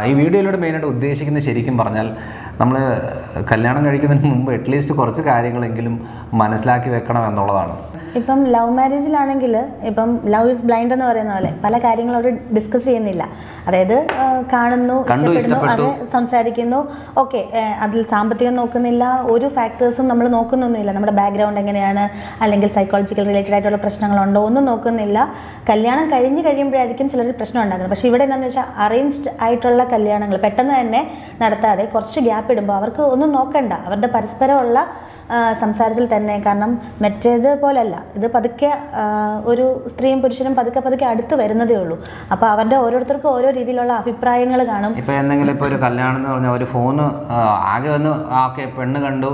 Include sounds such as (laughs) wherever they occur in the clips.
ഈ വീഡിയോയിലൂടെ മെയിനായിട്ട് ഉദ്ദേശിക്കുന്നത് ശരിക്കും പറഞ്ഞാൽ നമ്മൾ കല്യാണം കഴിക്കുന്നതിന് മുമ്പ് അറ്റ്ലീസ്റ്റ് കുറച്ച് കാര്യങ്ങളെങ്കിലും മനസ്സിലാക്കി വെക്കണം എന്നുള്ളതാണ്. ഇപ്പം ലവ് മാരേജിലാണെങ്കിൽ ഇപ്പം ലവ് ഇസ് ബ്ലൈൻഡ് എന്ന് പറയുന്ന പോലെ പല കാര്യങ്ങളും അവർ ഡിസ്കസ് ചെയ്യുന്നില്ല. അതായത് കാണുന്നു ഇഷ്ടപ്പെടുന്നു. അത് സംസാരിക്കുന്നു. ഓക്കെ അതിൽ സാമ്പത്തികം നോക്കുന്നില്ല. ഒരു ഫാക്ടേഴ്സും നമ്മൾ നോക്കുന്നൊന്നുമില്ല. നമ്മുടെ ബാക്ക്ഗ്രൗണ്ട് എങ്ങനെയാണ്? അല്ലെങ്കിൽ സൈക്കോളജിക്കൽ റിലേറ്റഡ് ആയിട്ടുള്ള പ്രശ്നങ്ങളുണ്ടോ ഒന്നും നോക്കുന്നില്ല. കല്യാണം കഴിഞ്ഞ് കഴിയുമ്പോഴായിരിക്കും ചിലർ പ്രശ്നം ഉണ്ടാക്കുന്നത്. പക്ഷേ ഇവിടെ എന്താണെന്ന് വെച്ചാൽ അറേഞ്ച്ഡ് ആയിട്ടുള്ള കല്യാണങ്ങൾ പെട്ടെന്ന് തന്നെ നടത്താതെ കുറച്ച് ഗ്യാപ്പ് ഇടുമ്പോൾ അവർക്ക് ഒന്നും നോക്കണ്ട. അവരുടെ പരസ്പരമുള്ള സംസാരത്തിൽ തന്നെ. കാരണം മറ്റേത് പോലല്ല. ഇത് പതുക്കെ ഒരു സ്ത്രീയും പുരുഷനും പതുക്കെ പതുക്കെ അടുത്ത് വരുന്നതേ ഉള്ളൂ. അപ്പോൾ അവരുടെ ഓരോരുത്തർക്കും ഓരോ രീതിയിലുള്ള അഭിപ്രായങ്ങൾ കാണും. ഇപ്പോൾ എന്തെങ്കിലും ഇപ്പോൾ ഒരു കല്യാണം എന്ന് പറഞ്ഞാൽ ഒരു ഫോണ് ആകെ ഒന്ന് ഓക്കെ പെണ്ണ് കണ്ടു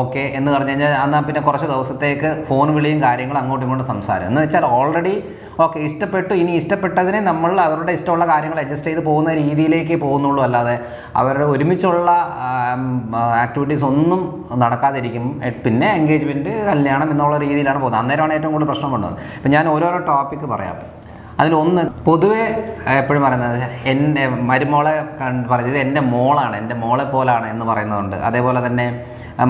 ഓക്കെ എന്ന് പറഞ്ഞു കഴിഞ്ഞാൽ എന്നാൽ പിന്നെ കുറച്ച് ദിവസത്തേക്ക് ഫോൺ വിളിയും കാര്യങ്ങളും അങ്ങോട്ടും ഇങ്ങോട്ടും സംസാരം. എന്ന് വെച്ചാൽ ഓൾറെഡി ഓക്കെ ഇഷ്ടപ്പെട്ടു. ഇനി ഇഷ്ടപ്പെട്ടതിനെ നമ്മൾ അവരുടെ ഇഷ്ടമുള്ള കാര്യങ്ങൾ അഡ്ജസ്റ്റ് ചെയ്ത് പോകുന്ന രീതിയിലേക്ക് പോകുന്നുള്ളൂ. അല്ലാതെ അവരുടെ ഒരുമിച്ചുള്ള ആക്ടിവിറ്റീസ് ഒന്നും നടക്കാതിരിക്കും. പിന്നെ എൻഗേജ്മെന്റ് കല്യാണം എന്നുള്ള രീതിയിലാണ് പോകുന്നത്. അന്നേരമാണ് ഏറ്റവും കൂടുതൽ പ്രശ്നം വന്നത്. ഇപ്പം ഞാൻ ഓരോരോ ടോപ്പിക്ക് പറയാം. അതിലൊന്ന് പൊതുവെ എപ്പോഴും പറയുന്നത് എന്റെ മരുമോളെ പറഞ്ഞത് എന്റെ മോളാണ്. എന്റെ മോളെ പോലാണ് എന്ന് പറയുന്നതുണ്ട്. അതേപോലെ തന്നെ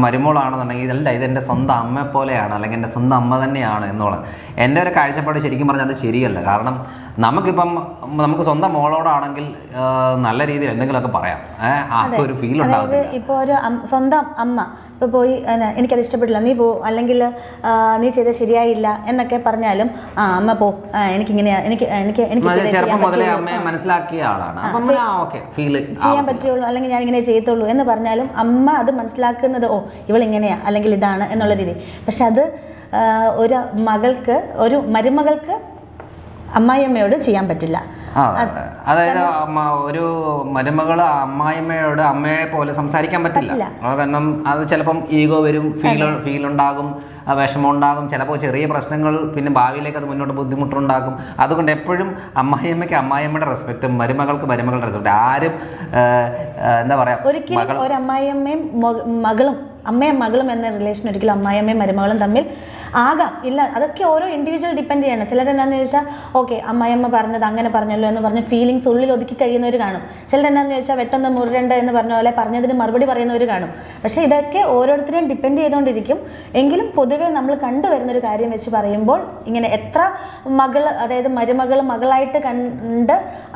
മരുമോളാണെന്നുണ്ടെങ്കിൽ ഇതല്ല ഇതെന്റെ സ്വന്തം അമ്മ പോലെയാണ് അല്ലെങ്കിൽ എന്റെ സ്വന്തം അമ്മ തന്നെയാണ് എന്നുള്ളത്. എന്റെ ഒരു കാഴ്ചപ്പാട് ശരിക്കും പറഞ്ഞാൽ അത് ശരിയല്ല. കാരണം നമുക്കിപ്പം നമുക്ക് സ്വന്തം മോളോടാണെങ്കിൽ നല്ല രീതിയിൽ എന്തെങ്കിലുമൊക്കെ പറയാം. ഏഹ് ഒരു ഫീൽ ഉണ്ടാവും ഇപ്പോൾ ഒരു സ്വന്തം അമ്മ ഇപ്പോൾ പോയി എനിക്കത് ഇഷ്ടപ്പെട്ടില്ല. നീ പോ അല്ലെങ്കിൽ നീ ചെയ്ത ശരിയായില്ല എന്നൊക്കെ പറഞ്ഞാലും ആ അമ്മ പോ ആ, എനിക്കിങ്ങനെയാ എനിക്ക് എനിക്ക് എനിക്ക് ചെയ്യാൻ പറ്റുള്ളൂ. അല്ലെങ്കിൽ ഞാൻ ഇങ്ങനെ ചെയ്യത്തുള്ളൂ എന്ന് പറഞ്ഞാലും അമ്മ അത് മനസ്സിലാക്കുന്നത് ഓ ഇവൾ ഇങ്ങനെയാ അല്ലെങ്കിൽ ഇതാണ് എന്നുള്ള രീതി. പക്ഷെ അത് ഒരു മകൾക്ക് ഒരു മരുമകൾക്ക് അമ്മായിയമ്മയോട് ചെയ്യാൻ പറ്റില്ല. അതായത് ഒരു മരുമകൾ അമ്മായിമ്മയോട് അമ്മയെ പോലെ സംസാരിക്കാൻ പറ്റില്ല. കാരണം അത് ചിലപ്പം ഈഗോ വരും ഫീൽ ഫീൽ ഉണ്ടാകും വിഷമം ഉണ്ടാകും ചിലപ്പോൾ ചെറിയ പ്രശ്നങ്ങൾ പിന്നെ ഭാവിയിലേക്ക് അത് മുന്നോട്ട് ബുദ്ധിമുട്ടുണ്ടാകും അതുകൊണ്ട് എപ്പോഴും അമ്മായിയമ്മയ്ക്ക് അമ്മായിയമ്മയുടെ റെസ്പെക്റ്റും മരുമകൾക്ക് മരുമകളുടെ റെസ്പെക്റ്റ് ആരും എന്താ പറയാ ഒരിക്കലും ഒരു അമ്മായിയമ്മയും മകളും അമ്മയും മകളും എന്ന റിലേഷൻ ഒരിക്കലും അമ്മായിയമ്മയും മരുമകളും തമ്മിൽ ആകാം. ഇല്ല അതൊക്കെ ഓരോ ഇൻഡിവിജ്വൽ ഡിപ്പെൻഡ് ചെയ്യണം. ചിലരെന്നാന്ന് ചോദിച്ചാൽ ഓക്കെ അമ്മായിയമ്മ പറഞ്ഞത് അങ്ങനെ പറഞ്ഞല്ലോ എന്ന് പറഞ്ഞ് ഫീലിങ്സ് ഉള്ളിൽ ഒതുക്കി കഴിയുന്നവർ കാണും. ചിലരെന്നാന്ന് ചോദിച്ചാൽ വെട്ടൊന്ന് മുരണ്ട എന്ന് പറഞ്ഞ പോലെ പറഞ്ഞതിന് മറുപടി പറയുന്നവർ കാണും. പക്ഷേ ഇതൊക്കെ ഓരോരുത്തരെയും ഡിപ്പെൻഡ് ചെയ്തുകൊണ്ടിരിക്കും. എങ്കിലും പൊതുവേ നമ്മൾ കണ്ടുവരുന്ന ഒരു കാര്യം വെച്ച് പറയുമ്പോൾ ഇങ്ങനെ എത്ര മകൾ അതായത് മരുമകൾ മകളായിട്ട് കണ്ട്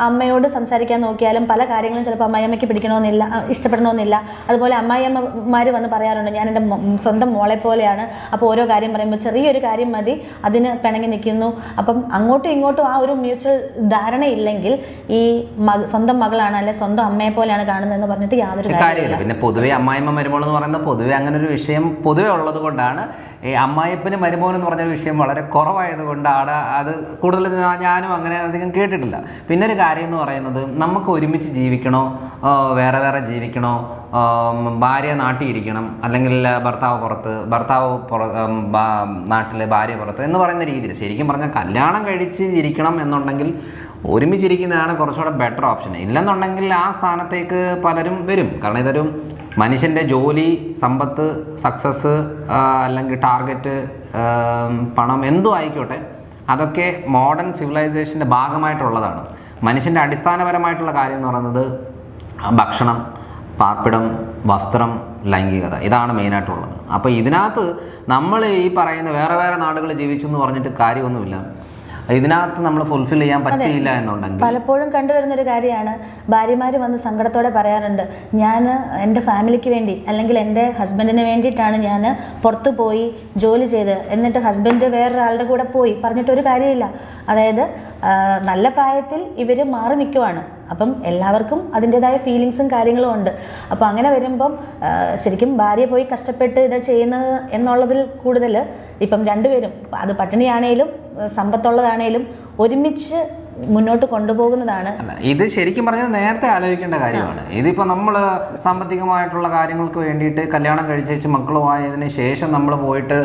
അമ്മയോട് സംസാരിക്കാൻ നോക്കിയാലും പല കാര്യങ്ങളും ചിലപ്പോൾ അമ്മായിയമ്മയ്ക്ക് പിടിക്കണമെന്നില്ല ഇഷ്ടപ്പെടണമെന്നില്ല. അതുപോലെ അമ്മായിയമ്മമാർ വന്ന് പറയാറുണ്ട് ഞാൻ എന്റെ സ്വന്തം മോളെ പോലെയാണ് അപ്പോൾ ഓരോ കാര്യം പറയുമ്പോൾ ചെറിയൊരു കാര്യം മതി അതിന് പിണങ്ങി നിൽക്കുന്നു. അപ്പം അങ്ങോട്ടും ഇങ്ങോട്ടും ആ ഒരു മ്യൂച്വൽ ധാരണ ഇല്ലെങ്കിൽ ഈ മക സ്വന്തം മകളാണ് അല്ലെ സ്വന്തം അമ്മയെ പോലെയാണ് കാണുന്നതെന്ന് പറഞ്ഞിട്ട് യാതൊരു കാര്യമില്ല. പിന്നെ പൊതുവേ അമ്മായിമ്മ മരുമോൾ എന്ന് പറയുന്നത് പൊതുവെ അങ്ങനെ ഒരു വിഷയം പൊതുവേ ഉള്ളത് കൊണ്ടാണ്. ഈ അമ്മായിപ്പന് മരുമോൻ എന്ന് പറഞ്ഞ വിഷയം വളരെ കുറവായത് കൊണ്ടാണ് അത് കൂടുതൽ ഞാനും അങ്ങനെ അധികം കേട്ടിട്ടില്ല. പിന്നെ ഒരു കാര്യം എന്ന് പറയുന്നത് നമുക്ക് ഒരുമിച്ച് ജീവിക്കണോ? വേറെ വേറെ ജീവിക്കണോ? ഭാര്യ നാട്ടിൽ ഇരിക്കണം അല്ലെങ്കിൽ ഭർത്താവ് പുറത്ത് ഭർത്താവ് നാട്ടിലെ ഭാര്യ പുറത്ത് എന്ന് പറയുന്ന രീതിയിൽ. ശരിക്കും പറഞ്ഞാൽ കല്യാണം കഴിച്ച് ഇരിക്കണം എന്നുണ്ടെങ്കിൽ ഒരുമിച്ചിരിക്കുന്നതാണ് കുറച്ചുകൂടെ ബെറ്റർ ഓപ്ഷൻ ഇല്ലെന്നുണ്ടെങ്കിൽ ആ സ്ഥാനത്തേക്ക് പലരും വരും. കാരണം ഇതൊരു മനുഷ്യന്റെ ജോലി സമ്പത്ത് സക്സസ് അല്ലെങ്കിൽ ടാർഗറ്റ് പണം എന്തും ആയിക്കോട്ടെ അതൊക്കെ മോഡേൺ സിവിലൈസേഷന്റെ ഭാഗമായിട്ടുള്ളതാണ്. മനുഷ്യന്റെ അടിസ്ഥാനപരമായിട്ടുള്ള കാര്യം എന്ന് പറയുന്നത് ഭക്ഷണം പാർപ്പിടം വസ്ത്രം ലൈംഗികത ഇതാണ് മെയിനായിട്ടുള്ളത് അപ്പോൾ ഇതിനകത്ത് നമ്മൾ ഈ പറയുന്ന വേറെ വേറെ നാടുകൾ ജീവിച്ചു എന്ന് പറഞ്ഞിട്ട് കാര്യമൊന്നുമില്ല. ഇതിനകത്ത് നമ്മൾ ഫുൾഫിൽ ചെയ്യാൻ പറ്റിയില്ല എന്നുണ്ടെങ്കിൽ പലപ്പോഴും കണ്ടുവരുന്ന ഒരു കാര്യമാണ്. ഭാര്യമാർ വന്ന് സങ്കടത്തോടെ പറയാറുണ്ട് ഞാൻ എന്റെ ഫാമിലിക്ക് വേണ്ടി അല്ലെങ്കിൽ എന്റെ ഹസ്ബൻഡിന് വേണ്ടിയിട്ടാണ് ഞാൻ പുറത്ത് പോയി ജോലി ചെയ്ത് എന്നിട്ട് ഹസ്ബൻഡ് വേറൊരാളുടെ കൂടെ പോയി പറഞ്ഞിട്ടൊരു കാര്യമില്ല. അതായത് നല്ല പ്രായത്തിൽ ഇവർ മാറി നിൽക്കുവാണ് അപ്പം എല്ലാവർക്കും അതിന്റെതായ ഫീലിങ്സും കാര്യങ്ങളും ഉണ്ട്. അപ്പോൾ അങ്ങനെ വരുമ്പം ശരിക്കും ഭാര്യ പോയി കഷ്ടപ്പെട്ട് ഇത് ചെയ്യുന്നത് എന്നുള്ളതിൽ കൂടുതൽ ഇപ്പം രണ്ടുപേരും അത് പട്ടിണിയാണേലും സമ്പത്തുള്ളതാണേലും ഒരുമിച്ച് മുന്നോട്ട് കൊണ്ടുപോകുന്നതാണ്. ഇത് ശരിക്കും പറഞ്ഞാൽ നേരത്തെ ആലോചിക്കേണ്ട കാര്യമാണ്. ഇതിപ്പോൾ നമ്മൾ സാമ്പത്തികമായിട്ടുള്ള കാര്യങ്ങൾക്ക് വേണ്ടിയിട്ട് കല്യാണം കഴിച്ചേച്ച് മക്കളുമായതിന് ശേഷം നമ്മൾ പോയിട്ട്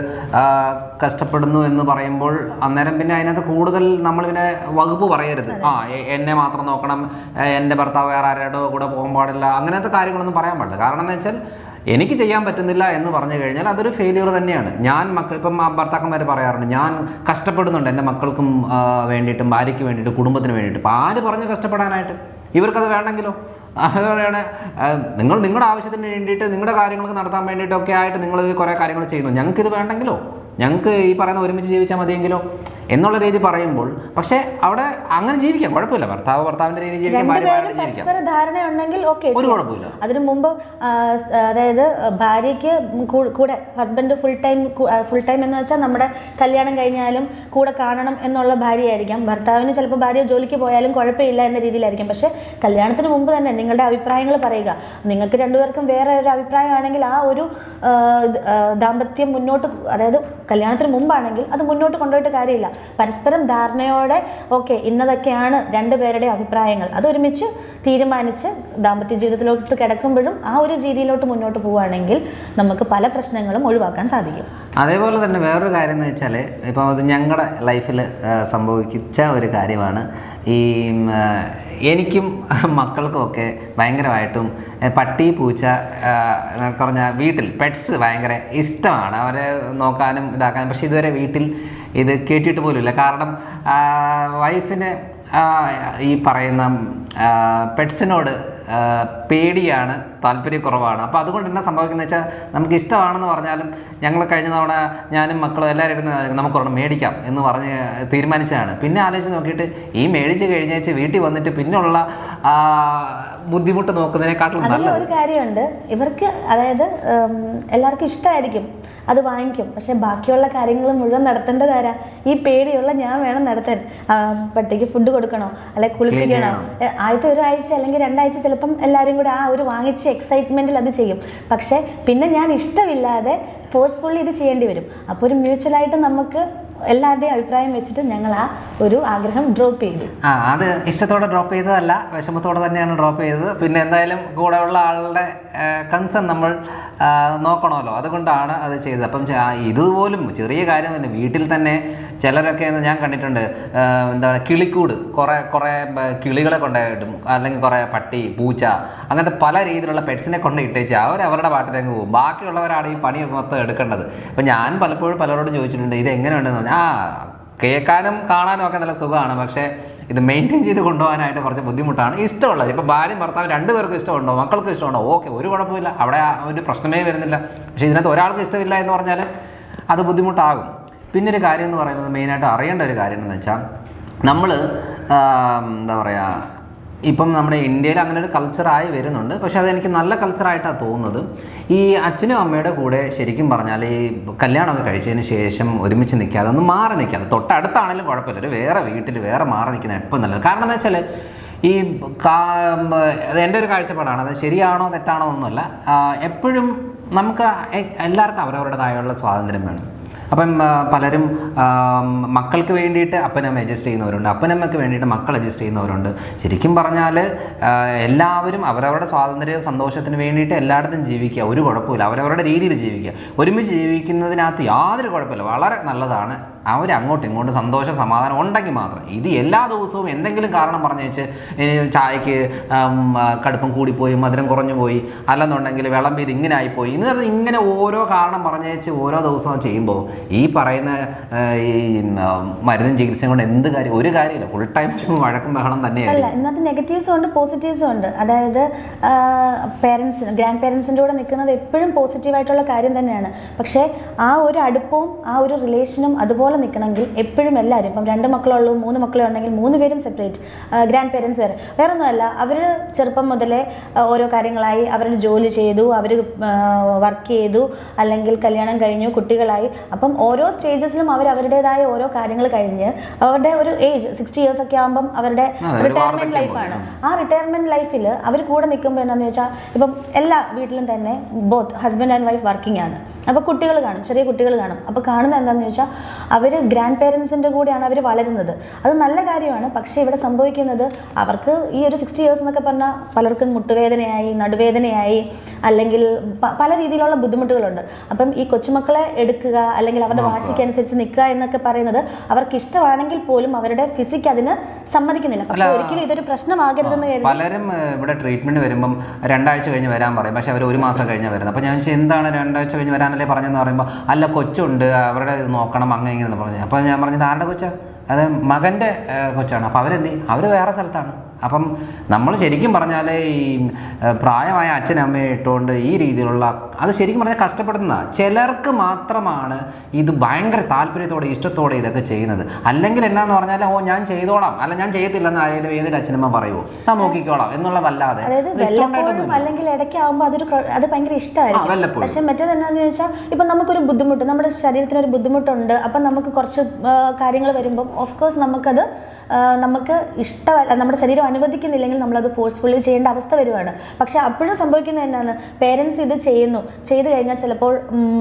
കഷ്ടപ്പെടുന്നു എന്ന് പറയുമ്പോൾ അന്നേരം പിന്നെ അതിനകത്ത് കൂടുതൽ നമ്മൾ പിന്നെ വകുപ്പ് പറയരുത്. ആ എന്നെ മാത്രം നോക്കണം എന്റെ ഭർത്താവ് വേറെ ആരുടെ കൂടെ പോകാൻ പാടില്ല അങ്ങനത്തെ കാര്യങ്ങളൊന്നും പറയാൻ പാടില്ല. കാരണം എന്ന് വെച്ചാൽ എനിക്ക് ചെയ്യാൻ പറ്റുന്നില്ല എന്ന് പറഞ്ഞു കഴിഞ്ഞാൽ അതൊരു ഫെയിലിയർ തന്നെയാണ്. ഞാൻ മക്കൾ ഇപ്പം ഭർത്താക്കന്മാർ പറയാറുണ്ട് ഞാൻ കഷ്ടപ്പെടുന്നുണ്ട് എന്റെ മക്കൾക്കും വേണ്ടിയിട്ടും ഭാര്യയ്ക്ക് വേണ്ടിയിട്ട് കുടുംബത്തിന് വേണ്ടിയിട്ട്. ഇപ്പം ആര് പറഞ്ഞു കഷ്ടപ്പെടാനായിട്ട്? ഇവർക്കത് വേണ്ടെങ്കിലോ? അതുപോലെയാണ് നിങ്ങൾ നിങ്ങളുടെ ആവശ്യത്തിന് വേണ്ടിയിട്ട് നിങ്ങളുടെ കാര്യങ്ങൾക്ക് നടത്താൻ വേണ്ടിയിട്ടൊക്കെ ആയിട്ട് നിങ്ങൾ കുറേ കാര്യങ്ങൾ ചെയ്യുന്നു. ഞങ്ങൾക്കിത് വേണ്ടെങ്കിലോ? ഞങ്ങൾക്ക് ഈ പറയുന്ന ഒരുമിച്ച് ജീവിച്ചാൽ മതിയെങ്കിലോ എന്നുള്ള രീതി പറയുമ്പോൾ പക്ഷേ അവിടെ അങ്ങനെ ജീവിക്കാം കുഴപ്പമില്ല. ഭർത്താവ് ഭർത്താവിന്റെ രീതി ജീവിക്കാം പരസ്പര ധാരണയുണ്ടെങ്കിൽ ഓക്കെ ഒരു കുഴപ്പമില്ല. അതിനു മുമ്പ് അതായത് ഭാര്യയ്ക്ക് കൂടെ husband full time full time എന്ന് വെച്ചാൽ നമ്മുടെ കല്യാണം കഴിഞ്ഞാലും കൂടെ കാണണം എന്നുള്ള ഭാര്യയായിരിക്കാം. ഭർത്താവിന് ചിലപ്പോൾ ഭാര്യ ജോലിക്ക് പോയാലും കുഴപ്പമില്ല എന്ന രീതിയിലായിരിക്കും. പക്ഷേ കല്യാണത്തിന് മുമ്പ് തന്നെ നിങ്ങളുടെ അഭിപ്രായങ്ങൾ പറയുക. നിങ്ങൾക്ക് രണ്ടുപേർക്കും വേറെ ഒരു അഭിപ്രായമാണെങ്കിൽ ആ ഒരു ദാമ്പത്യം മുന്നോട്ട് അതായത് കല്യാണത്തിന് മുമ്പാണെങ്കിൽ അത് മുന്നോട്ട് കൊണ്ടുപോയിട്ട് കാര്യമില്ല. പരസ്പരം ധാരണയോടെ ഓക്കെ ഇന്നതൊക്കെയാണ് രണ്ടുപേരുടെ അഭിപ്രായങ്ങൾ. അതൊരുമിച്ച് തീരുമാനിച്ച് ദാമ്പത്യ ജീവിതത്തിലോട്ട് കിടക്കുമ്പോഴും ആ ഒരു രീതിയിലോട്ട് മുന്നോട്ട് പോവുകയാണെങ്കിൽ നമുക്ക് പല പ്രശ്നങ്ങളും ഒഴിവാക്കാൻ സാധിക്കും. അതേപോലെ തന്നെ വേറൊരു കാര്യം എന്ന് വെച്ചാൽ ഇപ്പോൾ അത് ഞങ്ങളുടെ ലൈഫിൽ സംഭവിച്ച ഒരു കാര്യമാണ്. ഈ എനിക്കും (laughs) മക്കൾക്കുമൊക്കെ ഭയങ്കരമായിട്ടും പട്ടി പൂച്ച കുറഞ്ഞ വീട്ടിൽ പെറ്റ്സ് ഭയങ്കര ഇഷ്ടമാണ്. അവരെ നോക്കാനും ഇതാക്കാനും. പക്ഷേ ഇതുവരെ വീട്ടിൽ ഇത് കേട്ടിട്ട് പോലുമില്ല. കാരണം വൈഫിന് ഈ പറയുന്ന പെറ്റ്സിനോട് പേടിയാണ് താല്പര്യക്കുറവാണ്. അപ്പോൾ അതുകൊണ്ട് എന്നാ സംഭവിക്കുന്നത് വെച്ചാൽ നമുക്ക് ഇഷ്ടമാണെന്ന് പറഞ്ഞാലും ഞങ്ങൾ കഴിഞ്ഞ തവണ ഞാനും മക്കളും എല്ലാവരും ഇരുന്ന് നമുക്കൊരെണ്ണം മേടിക്കാം എന്ന് പറഞ്ഞ് തീരുമാനിച്ചതാണ്. പിന്നെ ആലോചിച്ച് നോക്കിയിട്ട് ഈ മേടിച്ച് കഴിഞ്ഞേച്ച് വീട്ടിൽ വന്നിട്ട് പിന്നുള്ള ബുദ്ധിമുട്ട് നോക്കുന്നതിനെക്കാട്ടിലും നല്ല നല്ലത്. ഒരു കാര്യമുണ്ട്. ഇവർക്ക് അതായത് എല്ലാവർക്കും ഇഷ്ടമായിരിക്കും അത് വാങ്ങിക്കും. പക്ഷേ ബാക്കിയുള്ള കാര്യങ്ങൾ മുഴുവൻ നടത്തേണ്ടതാരാ ഈ പേടിയുള്ള ഞാൻ വേണം നടത്താൻ. പട്ടിക്ക് ഫുഡ് കൊടുക്കണോ? അല്ലെ കുളിപ്പിക്കണോ? ആദ്യത്തെ ഒരാഴ്ച അല്ലെങ്കിൽ രണ്ടാഴ്ച ചിലപ്പം എല്ലാവരും കൂടെ ആ ഒരു വാങ്ങിച്ച എക്സൈറ്റ്മെന്റിൽ അത് ചെയ്യും. പക്ഷേ പിന്നെ ഞാൻ ഇഷ്ടമില്ലാതെ ഫോഴ്സ്ഫുള്ളി ഇത് ചെയ്യേണ്ടി വരും. അപ്പോൾ ഒരു മ്യൂച്വലായിട്ട് നമുക്ക് എല്ലാവരുടെയും അഭിപ്രായം വെച്ചിട്ട് ഞങ്ങൾ ആ ഒരു ആഗ്രഹം ഡ്രോപ്പ് ചെയ്തു. ആ അത് ഇഷ്ടത്തോടെ ഡ്രോപ്പ് ചെയ്തതല്ല വിഷമത്തോടെ തന്നെയാണ് ഡ്രോപ്പ് ചെയ്തത്. പിന്നെ എന്തായാലും കൂടെയുള്ള ആളുടെ കൺസേൺ നമ്മൾ നോക്കണമല്ലോ. അതുകൊണ്ടാണ് അത് ചെയ്തത്. അപ്പം ഇതുപോലും ചെറിയ കാര്യം തന്നെ വീട്ടിൽ തന്നെ ചിലരൊക്കെ ഞാൻ കണ്ടിട്ടുണ്ട്. എന്താ പറയുക കിളിക്കൂട്. കുറേ കുറേ കിളികളെ കൊണ്ടുപോയിട്ടും അല്ലെങ്കിൽ കുറേ പട്ടി പൂച്ച അങ്ങനത്തെ പല രീതിയിലുള്ള പെറ്റ്സിനെ കൊണ്ട് ഇട്ടേച്ച് അവർ അവരുടെ പാട്ടിലേക്ക് പോകും. ബാക്കിയുള്ളവരാണ് ഈ പണി മൊത്തം എടുക്കേണ്ടത്. അപ്പം ഞാൻ പലപ്പോഴും പലരോടും ചോദിച്ചിട്ടുണ്ട് ഇത് എങ്ങനെയുണ്ടെന്ന് പറഞ്ഞാൽ ആ കേൾക്കാനും കാണാനും ഒക്കെ നല്ല സുഖമാണ് പക്ഷേ ഇത് മെയിന്റെയിൻ ചെയ്ത് കൊണ്ടുപോകാനായിട്ട് കുറച്ച് ബുദ്ധിമുട്ടാണ്. ഇഷ്ടമുള്ളത്. ഇപ്പോൾ ഭാര്യയും ഭർത്താവും രണ്ടുപേർക്കും ഇഷ്ടമുണ്ടോ? മക്കൾക്ക് ഇഷ്ടമുണ്ടോ? ഓക്കെ ഒരു കുഴപ്പമില്ല. അവിടെ ഒരു പ്രശ്നമേ വരുന്നില്ല. പക്ഷേ ഇതിനകത്ത് ഒരാൾക്ക് ഇഷ്ടമില്ല എന്ന് പറഞ്ഞാൽ അത് ബുദ്ധിമുട്ടാകും. പിന്നെ ഒരു കാര്യം എന്ന് പറയുന്നത് മെയിനായിട്ട് അറിയേണ്ട ഒരു കാര്യം എന്ന് വെച്ചാൽ നമ്മൾ എന്താ പറയുക ഇപ്പം നമ്മുടെ ഇന്ത്യയിൽ അങ്ങനെ ഒരു കൾച്ചറായി വരുന്നുണ്ട്. പക്ഷെ അതെനിക്ക് നല്ല കൾച്ചറായിട്ടാണ് തോന്നുന്നത്. ഈ അച്ഛനും അമ്മയുടെ കൂടെ ശരിക്കും പറഞ്ഞാൽ ഈ കല്യാണമൊക്കെ കഴിച്ചതിന് ശേഷം ഒരുമിച്ച് നിൽക്കാതെ ഒന്ന് മാറി നിൽക്കാതെ തൊട്ടടുത്താണെങ്കിലും കുഴപ്പമില്ല. ഒരു വേറെ വീട്ടിൽ വേറെ മാറി നിൽക്കുന്ന എപ്പം നല്ലത്? കാരണം എന്താ വെച്ചാൽ ഈ കാ- എന്റെ ഒരു കാഴ്ചപ്പാടാണ്. അത് ശരിയാണോ തെറ്റാണോ എന്നൊന്നുമല്ല. എപ്പോഴും നമുക്ക് എല്ലാവർക്കും അവരവരുടേതായുള്ള സ്വാതന്ത്ര്യം വേണം. അപ്പം പലരും മക്കൾക്ക് വേണ്ടിയിട്ട് അപ്പനമ്മ അഡ്ജസ്റ്റ് ചെയ്യുന്നവരുണ്ട്. അപ്പനമ്മയ്ക്ക് വേണ്ടിയിട്ട് മക്കൾ അഡ്ജസ്റ്റ് ചെയ്യുന്നവരുണ്ട്. ശരിക്കും പറഞ്ഞാൽ എല്ലാവരും അവരവരുടെ സ്വാതന്ത്ര്യവും സന്തോഷത്തിന് വേണ്ടിയിട്ട് എല്ലായിടത്തും ജീവിക്കുക. ഒരു കുഴപ്പമില്ല അവരവരുടെ രീതിയിൽ ജീവിക്കുക. ഒരുമിച്ച് ജീവിക്കുന്നതിനകത്ത് യാതൊരു കുഴപ്പമില്ല. വളരെ നല്ലതാണ്. അവർ അങ്ങോട്ടും ഇങ്ങോട്ട് സന്തോഷം സമാധാനം ഉണ്ടെങ്കിൽ മാത്രം. ഇത് എല്ലാ ദിവസവും എന്തെങ്കിലും കാരണം പറഞ്ഞു വെച്ച് ചായക്ക് ആം, കടുപ്പം കൂടിപ്പോയി മധുരം കുറഞ്ഞു പോയി അല്ലെന്നുണ്ടെങ്കിൽ വിളമ്പി ഇത് ഇങ്ങനെ ആയിപ്പോയി ഇന്ന് പറഞ്ഞാൽ ഇങ്ങനെ ഓരോ കാരണം പറഞ്ഞു വെച്ച് ഓരോ ദിവസവും ചെയ്യുമ്പോൾ ഈ പറയുന്ന ഈ ആ, മരുന്നും ചികിത്സയും കൊണ്ട് എന്ത് കാര്യം ഒരു കാര്യമില്ല. ഫുൾ ടൈം വഴക്കും ബഹളം തന്നെയാണ് ഇന്നത്തെ നെഗറ്റീവ്സും ഉണ്ട് പോസിറ്റീവ്സും ഉണ്ട്. അതായത് പേരൻസിന് ഗ്രാൻഡ് പേരൻസിന്റെ കൂടെ നിൽക്കുന്നത് എപ്പോഴും പോസിറ്റീവായിട്ടുള്ള കാര്യം തന്നെയാണ്. പക്ഷേ ആ ഒരു അടുപ്പവും ആ ഒരു റിലേഷനും അതുപോലെ നിൽക്കണമെങ്കിൽ എപ്പോഴും എല്ലാവരും ഇപ്പം രണ്ട് മക്കളുള്ളൂ മൂന്ന് മക്കളെ ഉണ്ടെങ്കിൽ മൂന്ന് പേരും സെപ്പറേറ്റ് ഗ്രാൻഡ് പേരൻസ് വരെ. വേറെ ഒന്നുമല്ല അവർ ചെറുപ്പം മുതലേ ഓരോ കാര്യങ്ങളായി അവർ ജോലി ചെയ്തു അവർ വർക്ക് ചെയ്തു അല്ലെങ്കിൽ കല്യാണം കഴിഞ്ഞു കുട്ടികളായി. അപ്പം ഓരോ സ്റ്റേജസിലും അവർ അവരുടേതായ ഓരോ കാര്യങ്ങൾ കഴിഞ്ഞ് അവരുടെ ഒരു ഏജ് സിക്സ്റ്റി ഇയേഴ്സ് ഒക്കെ ആകുമ്പം അവരുടെ റിട്ടയർമെന്റ് ലൈഫാണ് ആ റിട്ടയർമെന്റ് ലൈഫിൽ അവർ കൂടെ നിൽക്കുമ്പോൾ എന്താണെന്ന് വെച്ചാൽ ഇപ്പം എല്ലാ വീട്ടിലും തന്നെ both husband and wife working ആണ്. അപ്പോൾ കുട്ടികൾ കാണും ചെറിയ കുട്ടികൾ കാണും. അപ്പോൾ കാണുന്നത് എന്താണെന്ന് ചോദിച്ചാൽ അവർ ഗ്രാൻഡ് പേരൻസിന്റെ കൂടെയാണ് അവർ വളരുന്നത്. അത് നല്ല കാര്യമാണ്. പക്ഷേ ഇവിടെ സംഭവിക്കുന്നത് അവർക്ക് ഈ ഒരു സിക്സ്റ്റി ഇയേഴ്സ് എന്നൊക്കെ പറഞ്ഞാൽ പലർക്കും മുട്ടുവേദനയായി നടുവേദനയായി അല്ലെങ്കിൽ പല രീതിയിലുള്ള ബുദ്ധിമുട്ടുകളുണ്ട്. അപ്പം ഈ കൊച്ചുമക്കളെ എടുക്കുക അല്ലെങ്കിൽ അവരുടെ വാശിക്ക് അനുസരിച്ച് നിൽക്കുക എന്നൊക്കെ പറയുന്നത് അവർക്ക് ഇഷ്ടമാണെങ്കിൽ പോലും അവരുടെ ഫിസിക് അതിന് സമ്മതിക്കുന്നില്ല. പക്ഷെ ഒരിക്കലും ഇതൊരു പ്രശ്നമാകരുതെന്ന് കരുതി പലരും ഇവിടെ ട്രീറ്റ്മെന്റ് വരുമ്പം രണ്ടാഴ്ച കഴിഞ്ഞ് വരാൻ പറയും. പക്ഷെ അവർ ഒരു മാസം കഴിഞ്ഞ് വരുന്നത്. അപ്പോൾ ഞാൻ എന്താണ് രണ്ടാഴ്ച കഴിഞ്ഞ് വരാനല്ലേ പറഞ്ഞെന്ന് പറയുമ്പോൾ അല്ല കൊച്ചുണ്ട്. അവരുടെ ഇത് നോക്കണം. അങ്ങനെ ഇങ്ങനെ പറഞ്ഞു. അപ്പോൾ ഞാൻ പറഞ്ഞത് ആരുടെ കൊച്ചാണ് അത് മകന്റെ കൊച്ചാണ്. അപ്പോൾ അവരെന്ത് അവർ വേറെ സ്ഥലത്താണ്. അപ്പം നമ്മൾ ശരിക്കും പറഞ്ഞാൽ ഈ പ്രായമായ അച്ഛനമ്മയെ ഇട്ടുകൊണ്ട് ഈ രീതിയിലുള്ള അത് ശരിക്കും പറഞ്ഞാൽ കഷ്ടപ്പെടുന്ന ചിലർക്ക് മാത്രമാണ് ഇത് ഭയങ്കര താല്പര്യത്തോടെ ഇഷ്ടത്തോടെ ഇതൊക്കെ ചെയ്യുന്നത്. അല്ലെങ്കിൽ എന്നാന്ന് പറഞ്ഞാൽ ഓ ഞാൻ ചെയ്തോളാം അല്ല ഞാൻ ചെയ്യത്തില്ലെന്ന് ആരെങ്കിലും ഏതൊരു അച്ഛനമ്മ പറയുമോ ഞാൻ നോക്കിക്കോളാം എന്നുള്ളതല്ലാതെ അല്ലെങ്കിൽ ഇടയ്ക്ക് ആകുമ്പോൾ അതൊരു അത് ഭയങ്കര ഇഷ്ടമായിരിക്കും. പക്ഷെ മറ്റേത് എന്നാന്ന് ചോദിച്ചാൽ ഇപ്പം നമുക്കൊരു ബുദ്ധിമുട്ട് നമ്മുടെ ശരീരത്തിന് ഒരു ബുദ്ധിമുട്ടുണ്ട് അപ്പം നമുക്ക് കുറച്ച് കാര്യങ്ങൾ വരുമ്പോൾ ഓഫ് കോഴ്സ് നമുക്കത് നമുക്ക് ഇഷ്ടമല്ല നമ്മുടെ ശരീരം അനുവദിക്കുന്നില്ലെങ്കിൽ നമ്മളത് ഫോഴ്സ്ഫുള്ളി ചെയ്യേണ്ട അവസ്ഥ വരുവാണ്. പക്ഷെ അപ്പോഴും സംഭവിക്കുന്നത് എന്നാണ്. പേരൻസ് ഇത് ചെയ്യുന്നു. ചെയ്തു കഴിഞ്ഞാൽ ചിലപ്പോൾ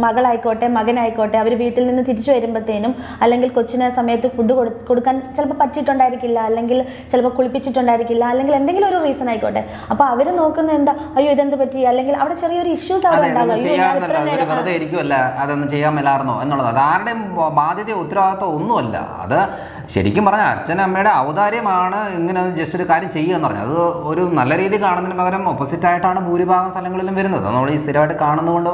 മകളായിക്കോട്ടെ മകനായിക്കോട്ടെ അവർ വീട്ടിൽ നിന്ന് തിരിച്ചു വരുമ്പോഴത്തേനും അല്ലെങ്കിൽ കൊച്ചിനെ സമയത്ത് ഫുഡ് കൊടുക്കാൻ ചിലപ്പോൾ പറ്റിയിട്ടുണ്ടായിരിക്കില്ല അല്ലെങ്കിൽ ചിലപ്പോൾ കുളിപ്പിച്ചിട്ടുണ്ടായിരിക്കില്ല അല്ലെങ്കിൽ എന്തെങ്കിലും ഒരു റീസൺ ആയിക്കോട്ടെ. അപ്പോൾ അവർ നോക്കുന്നത് എന്താ? അയ്യോ ഇതെന്ത് പറ്റി? അല്ലെങ്കിൽ അവിടെ ചെറിയൊരു ഇഷ്യൂസ് അവിടെ വെറുതെ ഇരിക്കുമല്ല അതൊന്നും ചെയ്യാൻ മേലായിരുന്നോ എന്നുള്ളത്. ബാധ്യത ഉത്തരവാദിത്വം ഒന്നുമല്ല. അത് ശരിക്കും പറഞ്ഞാൽ അച്ഛനമ്മയുടെ ഔദാര്യമാണ് ഇങ്ങനെ ജസ്റ്റ് ഒരു കാര്യം ചെയ്യുക എന്ന് പറഞ്ഞാൽ അത് ഒരു നല്ല രീതി കാണുന്നതിന് പകരം ഓപ്പോസിറ്റ് ആയിട്ടാണ് ഭൂരിഭാഗം സ്ഥലങ്ങളിലും വരുന്നത്. നമ്മൾ ഈ സ്ഥിരമായിട്ട് കാണുന്നതുകൊണ്ട്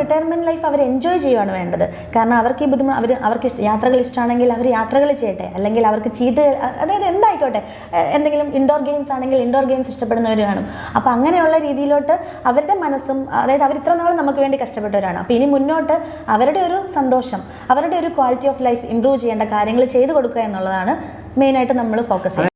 റിട്ടയർമെന്റ് ലൈഫ് അവർ എൻജോയ് ചെയ്യുകയാണ് വേണ്ടത്. കാരണം അവർക്ക് ഈ ബുദ്ധിമുട്ട് അവർ അവർക്ക് യാത്രകൾ ഇഷ്ടമാണെങ്കിൽ അവർ യാത്രകൾ ചെയ്യട്ടെ. അല്ലെങ്കിൽ അവർക്ക് ചീട്ട് അതായത് എന്തായിക്കോട്ടെ എന്തെങ്കിലും ഇൻഡോർ ഗെയിംസ് ആണെങ്കിൽ ഇൻഡോർ ഗെയിംസ് ഇഷ്ടപ്പെടുന്നവർ കാണും. അപ്പോൾ അങ്ങനെയുള്ള രീതിയിലോട്ട് അവരുടെ മനസ്സും അതായത് അവർ ഇത്ര നാൾ നമുക്ക് വേണ്ടി കഷ്ടപ്പെട്ടവരാണ്. അപ്പോൾ ഇനി മുന്നോട്ട് അവരുടെ ഒരു സന്തോഷം അവരുടെ ഒരു ക്വാളിറ്റി ഓഫ് ലൈഫ് ഇംപ്രൂവ് ചെയ്യേണ്ട കാര്യങ്ങൾ ചെയ്തു കൊടുക്കുക എന്നുള്ളതാണ് മെയിനായിട്ട് നമ്മൾ ഫോക്കസ്